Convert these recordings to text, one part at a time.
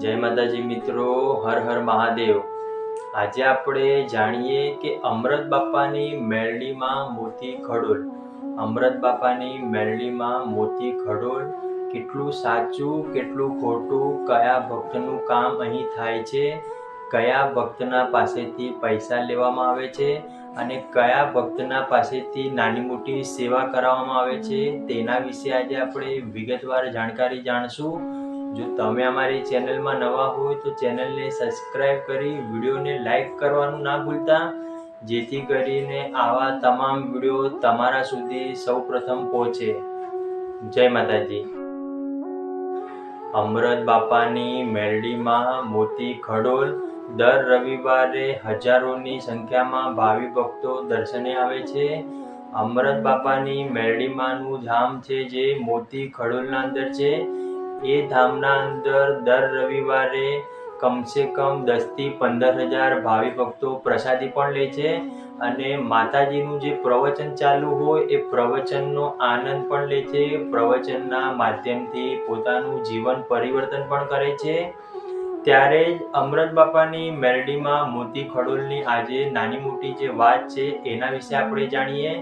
જય માતાજી મિત્રો, હર હર મહાદેવ. આજે આપણે જાણીએ કે અમૃત બાપાની મેરડીમાં મોતી ખડોલ. અમૃત બાપાની મેરડીમાં મોતી ખડોલ કેટલું સાચું, કેટલું ખોટું, કયા ભક્તનું કામ અહીં થાય છે, કયા ભક્તના પાસેથી પૈસા લેવામાં આવે છે અને કયા ભક્તના પાસેથી નાની મોટી સેવા કરાવવામાં આવે છે, તેના વિશે આજે આપણે વિગતવાર જાણકારી જાણશું. જો તમે અમારી ચેનલમાં નવા હોય તો ચેનલને સબસ્ક્રાઇબ કરી, વિડીયોને લાઈક કરવાનું ના ભૂલતા. જેથી કરીને આવા તમામ વીડિયો તમારા સુધી સૌપ્રથમ પહોંચે. જય માતાજી. અમૃત બાપાની મેરડીમાં મોતી ખડોલ દર રવિવારે હજારોની સંખ્યામાં ભાવિ ભક્તો દર્શને આવે છે. અમૃત બાપાની મેરડીમાંનું ધામ છે જે મોતી ખડોલના અંદર છે. એ ધામના અંદર દર રવિવારે કમસે કમ દસથી પંદર હજાર ભાવિ ભક્તો પ્રસાદી પણ લે છે અને માતાજીનું જે પ્રવચન ચાલુ હોય એ પ્રવચનનો આનંદ પણ લે છે. પ્રવચનના માધ્યમથી પોતાનું જીવન પરિવર્તન પણ કરે છે. ત્યારે જ અમરત બાપાની મેરડીમાં મોતી ખડોલની આજે નાની મોટી જે વાત છે એના વિશે આપણે જાણીએ.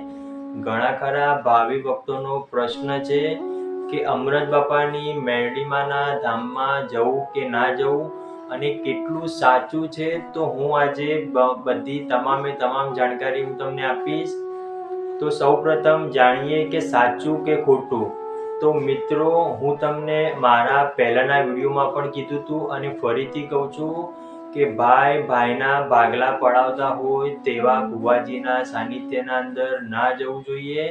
ઘણા ખરા ભાવિ ભક્તોનો પ્રશ્ન છે કે અમરત બાપાની મેરડીમાના ધામમાં જવું કે ના જવું અને કેટલું સાચું છે, તો હું આજે બધી તમામે તમામ જાણકારી હું તમને આપીશ. તો સૌપ્રથમ જાણીએ કે સાચું કે ખોટું. તો મિત્રો, હું તમને મારા પહેલાંના વિડીયોમાં પણ કીધું હતું અને ફરીથી કહું છું કે ભાઈ, ભાઈના ભાગલા પડાવતા હોય તેવા ભુવાજીના સાનિધ્યના અંદર ના જવું જોઈએ.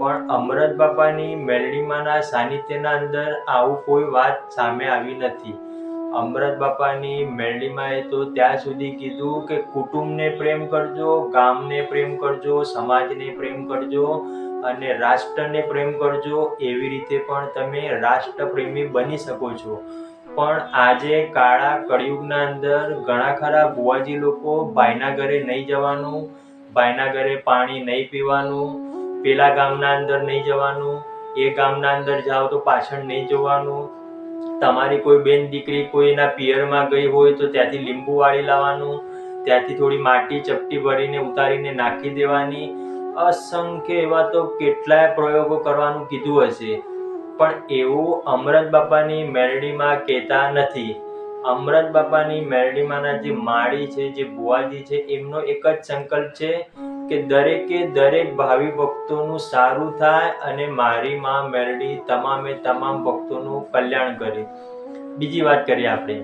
પણ અમરત બાપાની મેલડીમાના સાનિધ્યના અંદર આવું કોઈ વાત સામે આવી નથી. અમરત બાપાની મેરડીમાં એ તો ત્યાં સુધી કીધું કે કુટુંબને પ્રેમ કરજો, ગામને પ્રેમ કરજો, સમાજને પ્રેમ કરજો. અને રાષ્ટ્રને પ્રેમ કરજો એવી રીતે પણ તમે રાષ્ટ્રપ્રેમી બની શકો છો. પણ આજે કાળા કળિયુગના અંદર ઘણા ખરા ભુવાજી લોકો ભાઈના ઘરે નહીં જવાનું, ભાઈના ઘરે પાણી નહીં પીવાનું, પેલા ગામના અંદર નહીં જવાનું, એ ગામના અંદર જાઓ તો પાછળ નહીં જવાનું. તમારી કોઈ બેન દીકરી કોઈના પિયરમાં ગઈ હોય તો ત્યાંથી લીંબુ વાળી લાવવાનું, ત્યાંથી થોડી માટી ચપટી ભરીને ઉતારીને નાખી દેવાની. અસંખ્ય એવા તો કેટલાય પ્રયોગો કરવાનું કીધું હશે પણ એવું અમરત બાપાની મેરડીમાં કહેતા નથી. અમરત બાપાની મેરડીમાંના જે માળી છે, જે બુવાજી છે, એમનો એક જ સંકલ્પ છે કે દરેકે દરેક ભાવિ ભક્તોનું સારું થાય અને મારી માં મેરડી તમામે તમામ ભક્તોનું કલ્યાણ કરે. બીજી વાત કરીએ આપણે.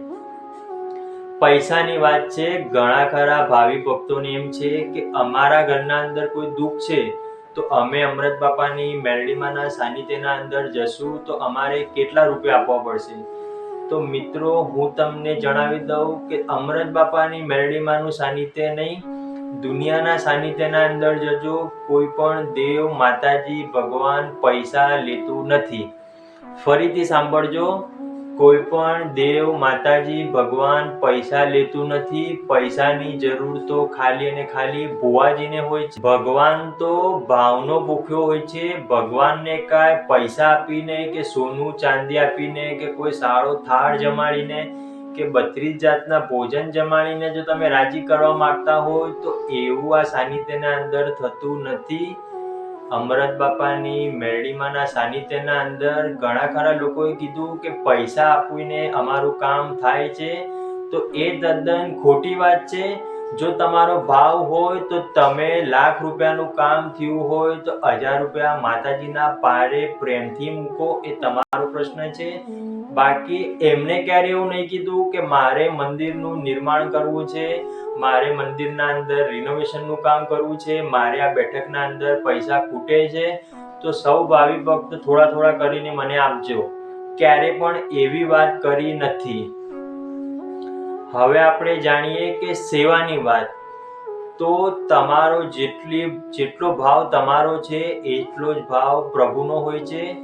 પૈસાની વાત છે, ઘણા ખરા ભાવિ ભક્તોને એમ છે કે અમારા ઘરના અંદર કોઈ દુઃખ છે, તો અમે અમૃત બાપાની મેરડીમાંના સાનિધ્યના અંદર જશું, તો અમારે કેટલા રૂપિયા આપવા પડશે? તો મિત્રો, હું તમને જણાવી દઉં કે અમૃત બાપાની મેરડીમાંનું સાનિધ્ય નહીં, દુનિયાના સાનિધ્યના અંદર જજો, કોઈ પણ દેવ, માતાજી, ભગવાન પૈસા લેતું નથી. ફરીથી સાંભળજો કોઈ પણ દેવ માતાજી ભગવાન પૈસા લેતું નથી, પૈસાની જરૂર તો ખાલી અને ખાલી ભુવાજીને હોય છે. ભગવાન તો ભાવનો ભૂખ્યો હોય છે. ભગવાનને કાંઈ પૈસા આપીને કે સોનું ચાંદી આપીને કે કોઈ સારો થાળ જમાડીને કે બત્રીસ જાતના ભોજન જમાડીને જો તમે રાજી કરવા માંગતા હોય તો એવું આ સાનિધ્યના અંદર થતું નથી. અમૃત બાપાની મેરડીમાંના સાનિધ્યના અંદર ઘણા ખરા લોકોએ કીધું કે પૈસા આપીને અમારું કામ થાય છે. તો એ તદ્દન ખોટી વાત છે. જો તમારો ભાવ હોય તો તમે લાખ રૂપિયાનું કામ થયું હોય તો હજાર રૂપિયા માતાજીના પારે પ્રેમથી મૂકો એ તમારો પ્રશ્ન છે. બાકી એમને ક્યારે એવું નહીં કીધું કે મારે મંદિરનું નિર્માણ કરવું છે? મારે મંદિરના અંદર રિનોવેશનનું કામ કરવું છે, મારે આ બેઠકના અંદર પૈસા ખૂટે છે, તો સૌ ભાવિ ભક્ત થોડા થોડા કરીને મને આપજો. ક્યારે પણ એવી વાત કરી નથી. હવે આપણે જાણીએ કે સેવાની વાત. તો તમારો જેટલી, જેટલો ભાવ તમારો છે, એટલો જ ભાવ પ્રભુનો હોય છે.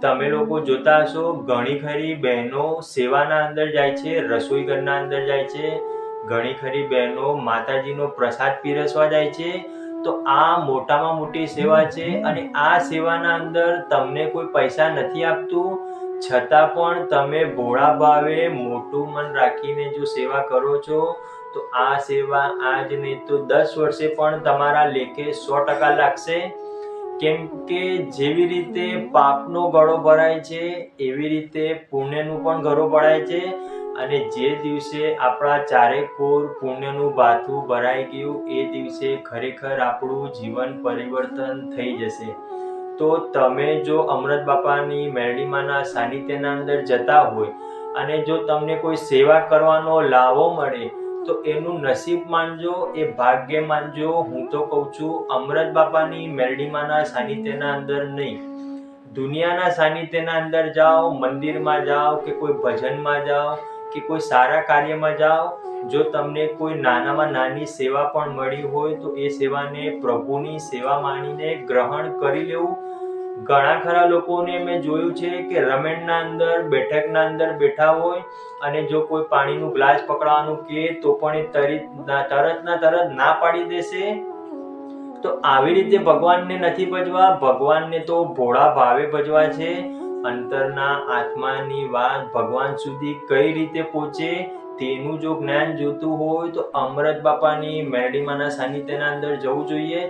તમે લોકો જોતા હશો, ઘણી ખરી બહેનો સેવાના અંદર જાય છે રસોઈ ઘરના અંદર જાય છે. ઘણી ખરી બહેનો માતાજીનો પ્રસાદ પીરસવા જાય છે. તો આ મોટામાં મોટી સેવા છે અને આ સેવાના અંદર તમને કોઈ પૈસા નથી આપતું. છતાં પણ તમે ભોળા ભાવે મોટું મન રાખીને જો સેવા કરો છો, તો આ સેવા આજ નહીં તો દસ વર્ષે પણ તમારા લેખે સો ટકા લાગશે. કેમ કે જેવી રીતે પાપનો ગળો ભરાય છે, એવી રીતે પુણ્યનું પણ ગળો ભરાય છે. અને જે દિવસે આપણા ચારે કોર પુણ્યનું ભાથું ભરાઈ ગયું, એ દિવસે ખરેખર આપણું જીવન પરિવર્તન થઈ જશે. તો તમે જો અમૃત બાપાની મેરડીમાના સાનિધ્યના અંદર જતા હોય અને જો તમને કોઈ સેવા કરવાનો લાવો મળે, તો એનું નસીબ માનજો, એ ભાગ્ય માનજો. હું તો કહું છું, અમૃત બાપાની મેરડીમાના સાનિધ્યના અંદર નહીં. દુનિયાના સાનિધ્યના અંદર જાઓ, મંદિરમાં જાઓ કે કોઈ ભજનમાં જાઓ કે કોઈ સારા કાર્યમાં જાઓ, જો તમને કોઈ નાનામાં નાની સેવા પણ મળી હોય, તો એ સેવાને પ્રભુની સેવા માનીને ગ્રહણ કરી લેવું. ઘણા ખરા લોકોને મેં જોયું છે કે રમેણના અંદર, બેઠકના અંદર બેઠા હોય અને જો કોઈ પાણીનું ગ્લાસ પકડવાનું કે તો પણ એ તરી તરત ના તરત ના પાડી દેશે. તો આવી રીતે ભગવાનને નથી ભજવા. ભગવાનને તો ભોળા ભાવે ભજવા છે. અંતરના આત્માની વાત ભગવાન સુધી કઈ રીતે પહોંચે તેનું જો જ્ઞાન જોતું હોય તો અમૃત બાપાની મેરડીમાના સાનિધ્યના અંદર જવું જોઈએ.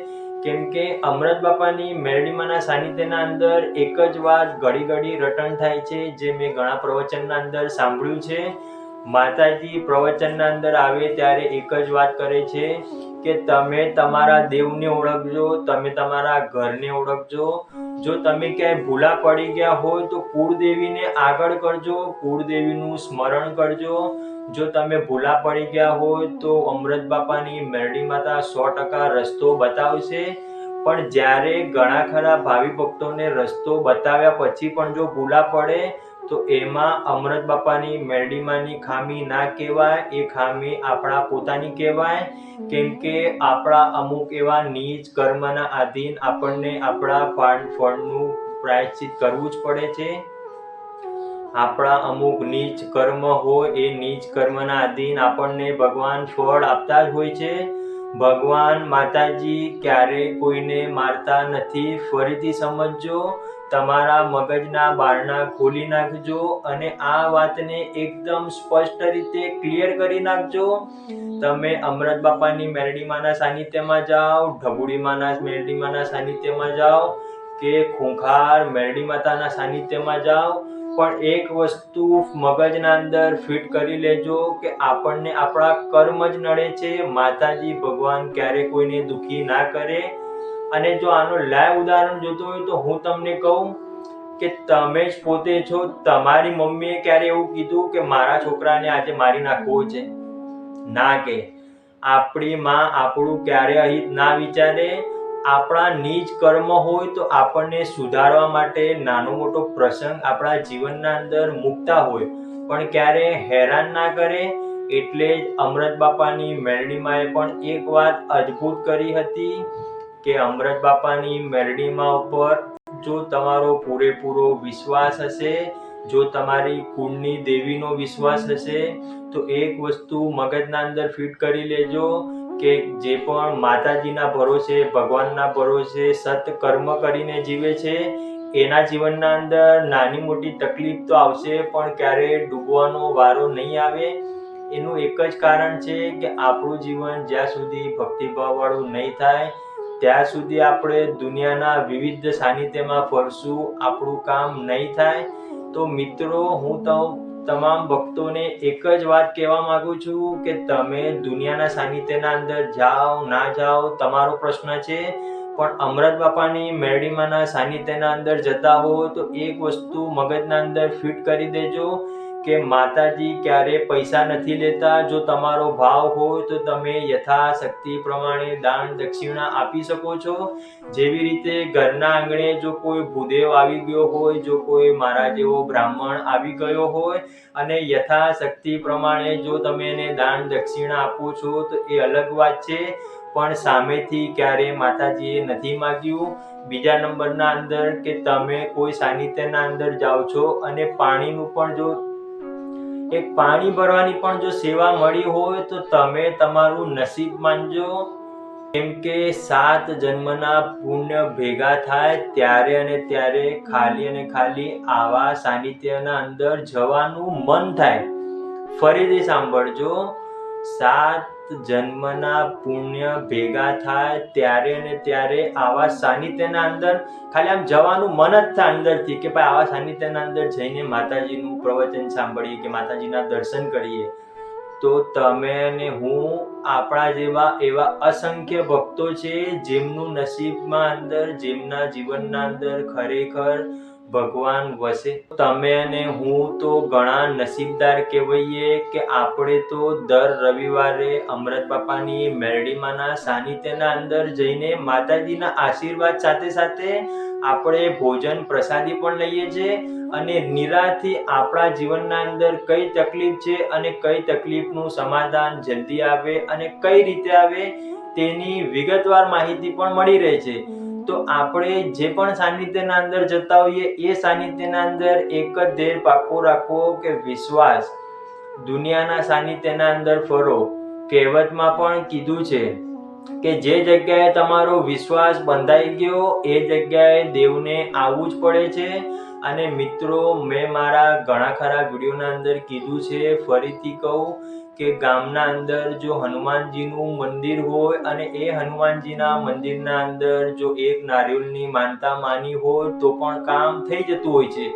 કેમ કે અમૃત બાપાની મેરડીમાના સાનિધ્યના અંદર એક જ વાત ઘડી ઘડી રટણ થાય છે, જે મેં ઘણા પ્રવચનના અંદર સાંભળ્યું છે. માતાજી પ્રવચનના અંદર આવે ત્યારે એક જ વાત કરે છે કે તમે તમારા દેવને ઓળખજો, તમે તમારા ઘરને ઓળખજો. જો તમે ક્યાંય ભૂલા પડી ગયા હોય તો કુળદેવીને આગળ કરજો, કુળદેવીનું સ્મરણ કરજો. જો તમે ભૂલા પડી ગયા હોય તો અમૃત બાપાની મેરડી માતા સો ટકા રસ્તો બતાવશે. પણ જ્યારે ઘણા ખરા ભાવિ ભક્તોને રસ્તો બતાવ્યા પછી પણ જો ભૂલા પડે તો એમાં અમૃત બાપાની મેરડીમાંની ખામી ના કહેવાય, એ ખામી આપણા પોતાની કહેવાય. કેમ કે આપણા અમુક એવા નીચ કર્મના આધીન આપણને આપણા ફળ, ફળનું પ્રાયશ્ચિત કરવું જ પડે છે. આપણા અમુક નીચ કર્મ હોય, એ નીચ કર્મના આધીન આપણને ભગવાન ફળ આપતા જ હોય છે. ભગવાન માતાજી ક્યારે કોઈને મારતા નથી. ફરીથી સમજજો તમારા મગજના બારણા ખોલી નાખજો અને આ વાતને એકદમ સ્પષ્ટ રીતે ક્લિયર કરી નાખજો. તમે અમૃત બાપાની મેરડીમાના સાનિધ્યમાં જાઓ, ઢબુડીમાના મેરડીમાના સાનિધ્યમાં જાઓ કે ખૂંખાર મેરડી માતાના સાનિધ્યમાં જાઓ. પણ એક વસ્તુ મગજના અંદર ફિટ કરી લેજો કે આપણને આપણા કર્મ જ નડે છે. માતાજી ભગવાન ક્યારે કોઈને દુખી ના કરે. અને જો આનો લાઈવ ઉદાહરણ જોતો હોય તો હું તમને કહું કે તમે જ પોતે છો. તમારી મમ્મીએ ક્યારે એવું કીધું કે મારા છોકરાને આજે મારી નાખવો છે? ના કે. આપણી માં આપણું ક્યારે અહિત ના વિચારે? આપણા નીચ કર્મ હોય તો આપણને સુધારવા માટે નાનો મોટો પ્રસંગ આપણા જીવનના અંદર મૂકતા હોય. પણ ક્યારે હેરાન ના કરે? એટલે જ અમૃત બાપાની મેળણીમાં પણ એક વાત અદ્ભુત કરી હતી. કે અમૃત બાપાની મેરડીમાં ઉપર જો તમારો પૂરેપૂરો વિશ્વાસ હશે, જો તમારી કુળની દેવીનો વિશ્વાસ હશે, તો એક વસ્તુ મગજના અંદર ફિટ કરી લેજો કે જે પણ માતાજીના ભરોસે, ભગવાનના ભરોસે સત કર્મ કરીને જીવે છે, એના જીવનના અંદર નાની મોટી તકલીફ તો આવશે, પણ ક્યારે ડૂબવાનો વારો નહીં આવે. એનું એક જ કારણ છે કે આપણું જીવન જ્યાં સુધી ભક્તિભાવવાળું નહીં થાય ત્યાં સુધી આપણે દુનિયાના વિવિધ સાનિધ્યમાં ફરશું, આપણું કામ નહીં થાય. તો મિત્રો, હું તો તમામ ભક્તોને એક જ વાત કહેવા માંગુ છું કે તમે દુનિયાના સાનિધ્યના અંદર જાઓ, ના જાઓ, તમારો પ્રશ્ન છે. પણ અમૃત બાપાની મેરડીમાના સાનિધ્યના અંદર જતા હો તો એક વસ્તુ મગજના અંદર ફિટ કરી દેજો. કે માતાજી ક્યારે પૈસા નથી લેતા? જો તમારો ભાવ હોય તો તમે યથાશક્તિ પ્રમાણે દાન દક્ષિણા આપી શકો છો. જેવી રીતે ઘરના આંગણે જો કોઈ ભૂદેવ આવી ગયો હોય, જો કોઈ મારા જેવો બ્રાહ્મણ આવી ગયો હોય અને યથાશક્તિ પ્રમાણે જો તમે એને દાન દક્ષિણા આપો છો, તો એ અલગ વાત છે. પણ સામેથી ક્યારે માતાજીએ નથી માગ્યું? બીજા નંબરના અંદર કે તમે કોઈ સાનિધ્યના અંદર જાઓ છો અને પાણીનું પણ જો એક પાણી ભરવાની પણ જો સેવા મળી હોય તો તમે તમારું નસીબ માનજો. કેમ કે સાત જન્મના પુણ્ય ભેગા થાય ત્યારે અને ત્યારે ખાલી અને ખાલી આવા સાનિધ્યના અંદર જવાનું મન થાય. ફરીથી સાંભળજો, સાત જન્મના પુણ્ય ભેગા થાય ત્યારે અને ત્યારે આવા સાનિધ્યના અંદર, ખાલી આમ જવાનું મન જ થાય અંદરથી કે ભાઈ આવા સાનિધ્યના અંદર જઈને માતાજીનું પ્રવચન સાંભળીએ કે માતાજીના દર્શન કરીએ. તો તમે ને હું, આપણા જેવા એવા અસંખ્ય ભક્તો છે જેમનું નસીબમાં અંદર, જેમના જીવનના અંદર ખરેખર ભગવાન વસે. તમે અને હું તો ઘણા નસીબદાર કહેવાઈએ કે આપણે તો દર રવિવારે અમૃત બાપાની મેરડીમાંના સાનિધ્યના અંદર જઈને માતાજીના આશીર્વાદ સાથે સાથે આપણે ભોજન પ્રસાદી પણ લઈએ છીએ અને નિરાથી આપણા જીવનના અંદર કઈ તકલીફ છે અને કઈ તકલીફનું સમાધાન જલ્દી આવે અને કઈ રીતે આવે તેની વિગતવાર માહિતી પણ મળી રહે છે. તો આપણે જે પણ સાનિધ્યના અંદર જતા હોઈએ, એ સાનિધ્યના અંદર એક જ ધ્યેય પાકો રાખવો કે વિશ્વાસ. દુનિયાના સાનિધ્યના અંદર ફરો. કહેવતમાં પણ કીધું છે કે જે જગ્યાએ તમારો વિશ્વાસ બંધાઈ ગયો, એ જગ્યાએ દેવને આવવું જ પડે છે. અને મિત્રો, મેં મારા ઘણા ખરા વિડીયોના અંદર કીધું છે, ફરીથી કહું કે ગામના અંદર જો હનુમાનજીનું મંદિર હોય અને એ હનુમાનજીના મંદિરના અંદર જો એક નારિયેળની માનતા માની હોય તો પણ કામ થઈ જતું હોય છે.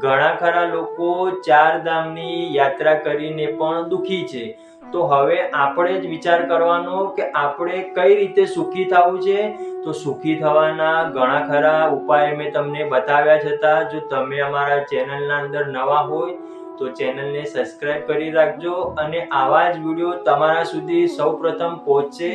ઘણા ખરા લોકો ચાર ધામની યાત્રા કરીને પણ દુખી છે. તો હવે આપણે જ વિચાર કરવાનો કે આપણે કઈ રીતે સુખી થવું છે? તો સુખી થવાના ઘણા ખરા ઉપાય મેં તમને બતાવ્યા છતાં, જો તમે અમારા ચેનલના અંદર નવા હોય તો ચેનલને સબસ્ક્રાઇબ કરી રાખજો અને આવા જ વીડિયો તમારા સુધી સૌપ્રથમ પહોંચશે